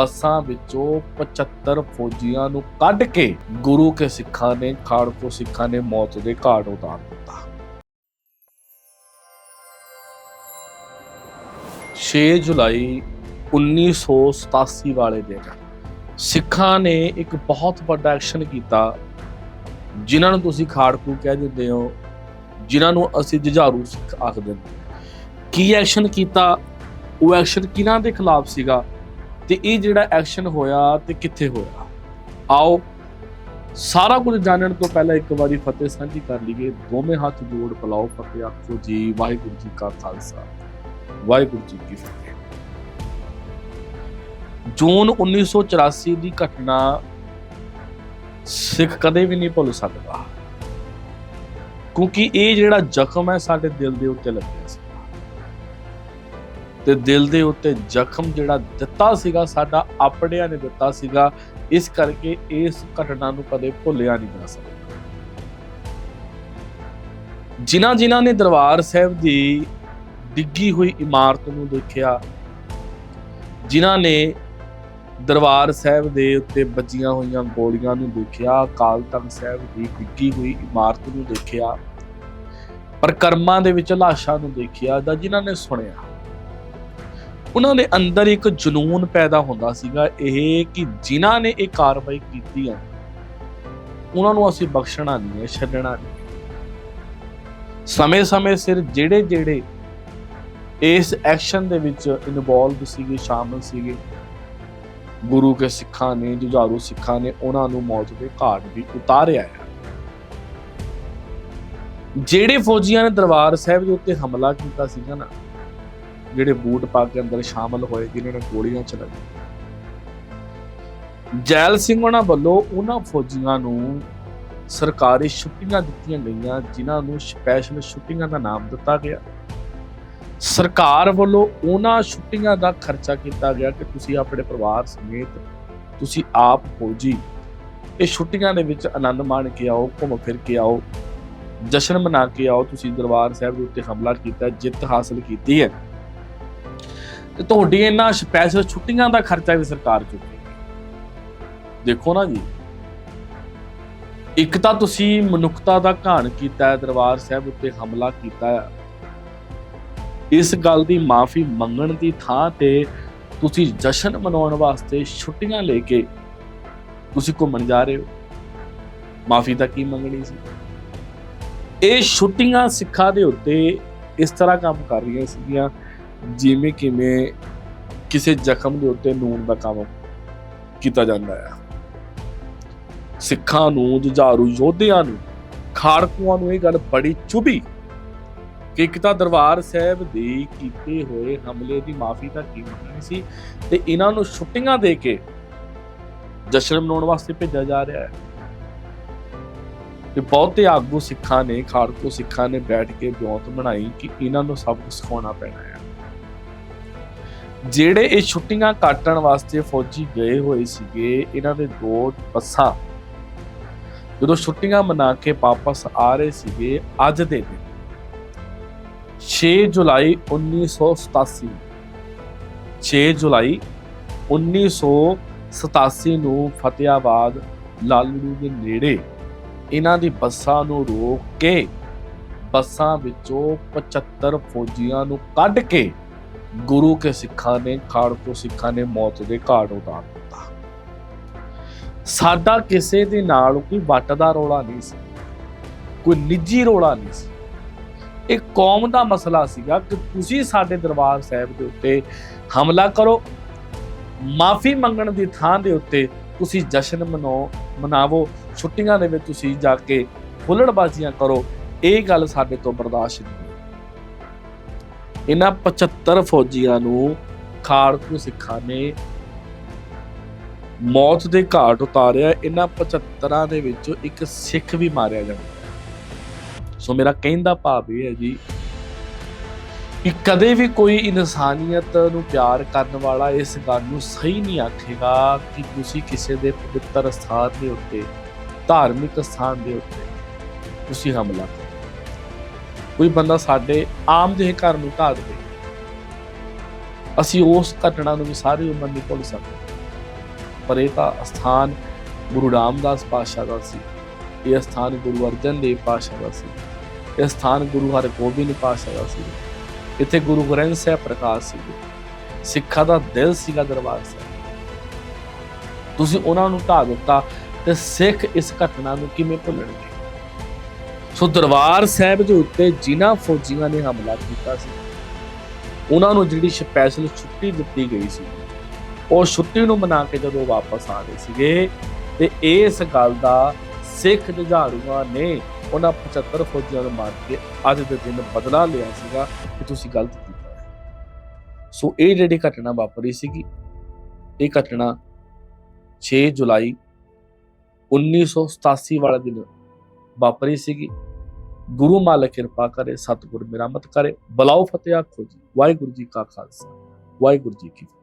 ਬੱਸਾਂ ਵਿੱਚੋਂ 75 ਫੌਜੀਆਂ ਨੂੰ ਕੱਢ ਕੇ ਗੁਰੂ ਕੇ ਸਿੱਖਾਂ ਨੇ ਖਾੜਕੂ ਸਿੱਖਾਂ ਨੇ ਮੌਤ ਦੇ ਘਾਟ ਉਤਾਰ ਦਿੱਤਾ। 6 ਜੁਲਾਈ 1987 ਵਾਲੇ ਦਿਨ ਸਿੱਖਾਂ ਨੇ ਇੱਕ ਬਹੁਤ ਵੱਡਾ ਐਕਸ਼ਨ ਕੀਤਾ, ਜਿਨ੍ਹਾਂ ਨੂੰ ਤੁਸੀਂ ਖਾੜਕੂ ਕਹਿ ਦਿੰਦੇ ਹੋ, ਜਿਨ੍ਹਾਂ ਨੂੰ ਅਸੀਂ ਜੁਝਾਰੂ ਸਿੱਖ ਆਖਦੇ ਨੇ ਕੀ ਐਕਸ਼ਨ ਕੀਤਾ? ਉਹ ਐਕਸ਼ਨ ਕਿਹਨਾਂ ਦੇ ਖਿਲਾਫ ਸੀਗਾ? ਤੇ ਇਹ ਜਿਹੜਾ ਐਕਸ਼ਨ ਹੋਇਆ ਤੇ ਕਿੱਥੇ ਹੋਇਆ? ਆਓ, ਸਾਰਾ ਕੁਝ ਜਾਣਨ ਤੋਂ ਪਹਿਲਾਂ ਇੱਕ ਵਾਰੀ ਫਤਿਹ ਸਾਂਝੀ ਕਰ ਲਈਏ। ਦੋਵੇਂ ਹੱਥ ਜੋੜ ਪਲਾਓ ਫਤਿਹ, ਆਖੋ ਜੀ, ਵਾਹਿਗੁਰੂ ਜੀ ਕਾ ਖਾਲਸਾ। ਵਾਹਿਗੁਰੂ ਜੀ ਕੀ ਫਤਿਹ। ਜੂਨ 1984 ਦੀ ਘਟਨਾ ਸਿੱਖ ਕਦੇ ਵੀ ਨਹੀਂ ਭੁੱਲ ਸਕਦਾ। ਕਿਉਂਕਿ ਇਹ ਜਿਹੜਾ ਜ਼ਖਮ ਹੈ ਸਾਡੇ ਦਿਲ ਦੇ ਉੱਤੇ ਲੱਗਿਆ ਤੇ ਦਿਲ ਦੇ ਉੱਤੇ ਜ਼ਖਮ ਜਿਹੜਾ ਦਿੱਤਾ ਸੀਗਾ, ਸਾਡਾ ਆਪਣਿਆਂ ਨੇ ਦਿੱਤਾ ਸੀਗਾ, ਇਸ ਕਰਕੇ ਇਸ ਘਟਨਾ ਨੂੰ ਕਦੇ ਭੁੱਲਿਆ ਨਹੀਂ ਜਾ ਸਕਦਾ। ਜਿਨ੍ਹਾਂ ਜਿਨ੍ਹਾਂ ਨੇ ਦਰਬਾਰ ਸਾਹਿਬ ਦੀ ਡਿੱਗੀ ਹੋਈ ਇਮਾਰਤ ਨੂੰ ਦੇਖਿਆ, ਜਿਨ੍ਹਾਂ ਨੇ ਦਰਬਾਰ ਸਾਹਿਬ ਦੇ ਉੱਤੇ ਵੱਜੀਆਂ ਹੋਈਆਂ ਗੋਲੀਆਂ ਨੂੰ ਦੇਖਿਆ, ਅਕਾਲ ਤਖਤ ਸਾਹਿਬ ਦੀ ਡਿੱਗੀ ਹੋਈ ਇਮਾਰਤ ਨੂੰ ਦੇਖਿਆ, ਪਰਕਰਮਾਂ ਦੇ ਵਿੱਚ ਲਾਸ਼ਾਂ ਨੂੰ ਦੇਖਿਆ, ਦਾ ਜਿਨ੍ਹਾਂ ਨੇ ਸੁਣਿਆ। ਉਹਨਾਂ ਦੇ ਅੰਦਰ ਇੱਕ ਜਨੂਨ ਪੈਦਾ ਹੁੰਦਾ ਸੀਗਾ, ਇਹ ਕਿ ਜਿਨ੍ਹਾਂ ਨੇ ਇਹ ਕਾਰਵਾਈ ਕੀਤੀ ਹੈ ਉਹਨਾਂ ਨੂੰ ਅਸੀਂ ਬਖਸ਼ਣਾ ਨਹੀਂ ਹੈ, ਛੱਡਣਾ ਨਹੀਂ ਸਮੇਂ-ਸਮੇਂ ਸਿਰ ਜਿਹੜੇ ਜਿਹੜੇ ਇਸ ਐਕਸ਼ਨ ਦੇ ਵਿੱਚ ਇਨਵੋਲਵ ਸੀਗੇ, ਸ਼ਾਮਲ ਸੀਗੇ, ਗੁਰੂ ਕੇ ਸਿੱਖਾਂ ਨੇ, ਜੁਝਾਰੂ ਸਿੱਖਾਂ ਨੇ, ਉਹਨਾਂ ਨੂੰ ਮੌਤ ਦੇ ਘਾਟ ਵੀ ਉਤਾਰਿਆ ਹੈ। ਜਿਹੜੇ ਫੌਜੀਆਂ ਨੇ ਦਰਬਾਰ ਸਾਹਿਬ ਦੇ ਉੱਤੇ ਹਮਲਾ ਕੀਤਾ ਸੀਗਾ ਨਾ ਜਿਹੜੇ ਬੂਟ ਪਾ ਕੇ ਅੰਦਰ ਸ਼ਾਮਲ ਹੋਏ, ਜਿਨ੍ਹਾਂ ਨੇ ਗੋਲੀਆਂ ਚਲਾਈਆਂ। ਜੈਲ ਸਿੰਘ ਉਹਨਾਂ ਵੱਲੋਂ ਉਹਨਾਂ ਫੌਜੀਆਂ ਨੂੰ ਸਰਕਾਰੀ ਛੁੱਟੀਆਂ ਦਿੱਤੀਆਂ ਗਈਆਂ, ਜਿਨ੍ਹਾਂ ਨੂੰ ਸਪੈਸ਼ਲ ਛੁੱਟੀਆਂ ਦਾ ਨਾਮ ਦਿੱਤਾ ਗਿਆ। ਸਰਕਾਰ ਵੱਲੋਂ ਉਹਨਾਂ ਛੁੱਟੀਆਂ ਦਾ ਖਰਚਾ ਕੀਤਾ ਗਿਆ ਕਿ ਤੁਸੀਂ ਆਪਣੇ ਪਰਿਵਾਰ ਸਮੇਤ ਤੁਸੀਂ ਆਪ ਫੌਜੀ। ਇਹ ਛੁੱਟੀਆਂ ਦੇ ਵਿੱਚ ਆਨੰਦ ਮਾਣ ਕੇ ਆਓ, ਘੁੰਮ ਫਿਰ ਕੇ ਆਓ, ਜਸ਼ਨ ਮਨਾ ਕੇ ਆਓ, ਤੁਸੀਂ ਦਰਬਾਰ ਸਾਹਿਬ ਦੇ ਉੱਤੇ ਹਮਲਾ ਕੀਤਾ, ਜਿੱਤ ਹਾਸਲ ਕੀਤੀ ਹੈ। ਤੇ ਤੁਹਾਡੀ ਇਹਨਾਂ ਸਪੈਸ਼ਲ ਛੁੱਟੀਆਂ ਦਾ ਖਰਚਾ ਵੀ ਸਰਕਾਰ ਚੁੱਕੇਗੀ ਦੇਖੋ ਨਾ ਜੀ। ਇੱਕ ਤਾਂ ਤੁਸੀਂ ਮਨੁੱਖਤਾ ਦਾ ਘਾਣ ਕੀਤਾ ਦਰਬਾਰ ਸਾਹਿਬ ਉੱਤੇ ਹਮਲਾ ਕੀਤਾ ਹੈ। ਇਸ ਗੱਲ ਦੀ ਮਾਫੀ ਮੰਗਣ ਦੀ ਥਾਂ ਤੇ ਤੁਸੀਂ ਜਸ਼ਨ ਮਨਾਉਣ ਵਾਸਤੇ ਛੁੱਟੀਆਂ ਲੈ ਕੇ ਤੁਸੀਂ ਘੁੰਮਣ ਜਾ ਰਹੇ ਹੋ। ਮਾਫੀ ਤਾਂ ਕੀ ਮੰਗਣੀ ਸੀ? ਇਹ ਛੁੱਟੀਆਂ ਸਿੱਖਾਂ ਦੇ ਉੱਤੇ ਇਸ ਤਰ੍ਹਾਂ ਕੰਮ ਕਰ ਰਹੀਆਂ ਸੀਗੀਆਂ ਜਿਵੇਂ ਕਿਵੇਂ ਕਿਸੇ ਜ਼ਖਮ ਦੇ ਉੱਤੇ ਨੂਨ ਦਾ ਕੰਮ ਕੀਤਾ ਜਾਂਦਾ ਹੈ। ਸਿੱਖਾਂ ਨੂੰ, ਜੁਝਾਰੂ ਯੋਧਿਆਂ ਨੂੰ, ਖਾੜਕੂਆਂ ਨੂੰ ਇਹ ਗੱਲ ਬੜੀ ਚੁਭੀ ਕਿ ਇੱਕ ਤਾਂ ਦਰਬਾਰ ਸਾਹਿਬ ਦੇ ਕੀਤੇ ਹੋਏ ਹਮਲੇ ਦੀ ਮਾਫੀ ਤਾਂ ਕੀਮਤ ਨਹੀਂ ਸੀ ਤੇ ਇਹਨਾਂ ਨੂੰ ਛੁੱਟੀਆਂ ਦੇ ਕੇ ਜਸ਼ਨ ਮਨਾਉਣ ਵਾਸਤੇ ਭੇਜਿਆ ਜਾ ਰਿਹਾ ਹੈ। ਤੇ ਬਹੁਤੇ ਆਗੂ ਸਿੱਖਾਂ ਨੇ, ਖਾੜਕੂ ਸਿੱਖਾਂ ਨੇ ਬੈਠ ਕੇ ਬਿਉਂਤ ਬਣਾਈ ਕਿ ਇਹਨਾਂ ਨੂੰ ਸਭ ਕੁਝ ਸਿਖਾਉਣਾ ਪੈਣਾ ਹੈ। ਜਿਹੜੇ ਇਹ ਛੁੱਟੀਆਂ ਕਾਟਣ ਵਾਸਤੇ ਫੌਜੀ ਗਏ ਹੋਏ ਸੀਗੇ, ਇਹਨਾਂ ਦੇ ਦੋ ਬੱਸਾਂ ਜਦੋਂ ਛੁੱਟੀਆਂ ਮਨਾ ਕੇ ਵਾਪਸ ਆ ਰਹੇ ਸੀਗੇ ਅੱਜ ਦੇ ਦਿਨ 6 ਜੁਲਾਈ 1987 6 ਜੁਲਾਈ 1987 ਨੂੰ ਫਤਿਆਬਾਦ ਲਾਲੜੂ ਦੇ ਨੇੜੇ ਇਹਨਾਂ ਦੀ ਬੱਸਾਂ ਨੂੰ ਰੋਕ ਕੇ ਬੱਸਾਂ ਵਿੱਚੋਂ 75 ਫੌਜੀਆਂ ਨੂੰ ਕੱਢ ਕੇ ਗੁਰੂ ਕੇ ਸਿੱਖਾਂ ਨੇ ਖਾੜਕੂ ਸਿੱਖਾਂ ਨੇ ਮੌਤ ਦੇ ਘਾਟ ਉਤਾਰ ਦਿੱਤਾ। ਸਾਡਾ ਕਿਸੇ ਦੇ ਨਾਲ ਕੋਈ ਵੱਟ ਦਾ ਰੋਲਾ ਨਹੀਂ ਸੀ, ਕੋਈ ਨਿੱਜੀ ਰੋਲਾ ਨਹੀਂ ਸੀ। ਇਹ ਕੌਮ ਦਾ ਮਸਲਾ ਸੀਗਾ ਕਿ ਤੁਸੀਂ ਸਾਡੇ ਦਰਬਾਰ ਸਾਹਿਬ ਦੇ ਉੱਤੇ ਹਮਲਾ ਕਰੋ, ਮਾਫੀ ਮੰਗਣ ਦੀ ਥਾਂ ਦੇ ਉੱਤੇ ਤੁਸੀਂ ਜਸ਼ਨ ਮਨਾਓ, ਮਨਾਵੋ, ਛੁੱਟੀਆਂ ਦੇ ਵਿੱਚ ਤੁਸੀਂ ਜਾ ਕੇ ਫੁੱਲੜਬਾਜ਼ੀਆਂ ਕਰੋ, ਇਹ ਗੱਲ ਸਾਡੇ ਤੋਂ ਬਰਦਾਸ਼ਤ ਨਹੀਂ। ਇਹਨਾਂ 75 ਫੌਜੀਆਂ ਨੂੰ ਖਾੜਕੂ ਸਿੱਖਾਂ ਨੇ ਮੌਤ ਦੇ ਘਾਟ ਉਤਾਰਿਆ। ਇਹਨਾਂ 75 ਦੇ ਵਿੱਚੋਂ ਇੱਕ ਸਿੱਖ ਵੀ ਮਾਰਿਆ ਜਾਂਦਾ ਸੋ ਮੇਰਾ ਕਹਿਣ ਦਾ ਭਾਵ ਇਹ ਹੈ ਜੀ ਕਿ ਕਦੇ ਵੀ ਕੋਈ ਇਨਸਾਨੀਅਤ ਨੂੰ ਪਿਆਰ ਕਰਨ ਵਾਲਾ ਇਸ ਗੱਲ ਨੂੰ ਸਹੀ ਨਹੀਂ ਆਖੇਗਾ ਕਿ ਤੁਸੀਂ ਕਿਸੇ ਦੇ ਪਵਿੱਤਰ ਸਥਾਨ ਦੇ ਉੱਤੇ, ਧਾਰਮਿਕ ਸਥਾਨ ਦੇ ਉੱਤੇ ਤੁਸੀਂ ਹਮਲਾ ਕੋਈ ਬੰਦਾ ਸਾਡੇ ਆਮ ਜਿਹੇ ਘਰ ਨੂੰ ਢਾਹ ਦੇਵੇ, ਅਸੀਂ ਉਸ ਘਟਨਾ ਨੂੰ ਵੀ ਸਾਰੀ ਉਮਰ ਨਹੀਂ ਭੁੱਲ ਸਕਦੇ। ਪਰ ਇਹ ਤਾਂ ਸਥਾਨ ਗੁਰੂ ਰਾਮਦਾਸ ਪਾਤਸ਼ਾਹ ਦਾ ਸੀ। ਇਹ ਸਥਾਨ ਗੁਰੂ ਅਰਜਨ ਦੇਵ ਪਾਤਸ਼ਾਹ ਦਾ ਸੀ। ਇਹ ਸਥਾਨ ਗੁਰੂ ਹਰਗੋਬਿੰਦ ਪਾਤਸ਼ਾਹ ਦਾ ਸੀ। ਇੱਥੇ ਗੁਰੂ ਗ੍ਰੰਥ ਸਾਹਿਬ ਪ੍ਰਕਾਸ਼ ਸੀ। ਸਿੱਖਾਂ ਦਾ ਦਿਲ ਸੀਗਾ ਦਰਬਾਰ ਸਾਹਿਬ। ਤੁਸੀਂ ਉਹਨਾਂ ਨੂੰ ਢਾਹ ਦਿੱਤਾ ਤੇ ਸਿੱਖ ਇਸ ਘਟਨਾ ਨੂੰ ਕਿਵੇਂ ਭੁੱਲਣਗੇ? ਸੋ ਦਰਬਾਰ ਸਾਹਿਬ ਦੇ ਉੱਤੇ ਜਿਨ੍ਹਾਂ ਫੌਜੀਆਂ ਨੇ ਹਮਲਾ ਕੀਤਾ ਸੀ, ਉਹਨਾਂ ਨੂੰ ਜਿਹੜੀ ਸਪੈਸ਼ਲ ਛੁੱਟੀ ਦਿੱਤੀ ਗਈ ਸੀ, ਉਹ ਛੁੱਟੀ ਨੂੰ ਮਨਾ ਕੇ ਜਦੋਂ ਵਾਪਸ ਆ ਗਏ ਸੀਗੇ ਤੇ ਇਸ ਗੱਲ ਦਾ ਸਿੱਖ ਜੁਝਾਰੂਆਂ ਨੇ ਉਹਨਾਂ 75 ਫੌਜੀਆਂ ਨੂੰ ਮਾਰ ਕੇ ਅੱਜ ਦੇ ਦਿਨ ਬਦਲਾ ਲਿਆ ਸੀਗਾ ਕਿ ਤੁਸੀਂ ਗਲਤ ਕੀਤਾ ਸੋ ਇਹ ਜਿਹੜੀ ਘਟਨਾ ਵਾਪਰੀ ਸੀਗੀ, ਇਹ ਘਟਨਾ 6 ਜੁਲਾਈ 1987 ਵਾਲੇ ਦਿਨ ਵਾਪਰੀ ਸੀਗੀ। ਗੁਰੂ ਮਾਲਕ ਕਿਰਪਾ ਕਰੇ, ਸਤਿਗੁਰ ਮਿਰਾਮਤ ਕਰੇ। ਬਲਾਓ ਫਤਿਹ ਆਖੋ ਜੀ। ਵਾਹਿਗੁਰੂ ਜੀ ਕਾ ਖਾਲਸਾ, ਵਾਹਿਗੁਰੂ ਜੀ ਕੀ ਫਤਿਹ।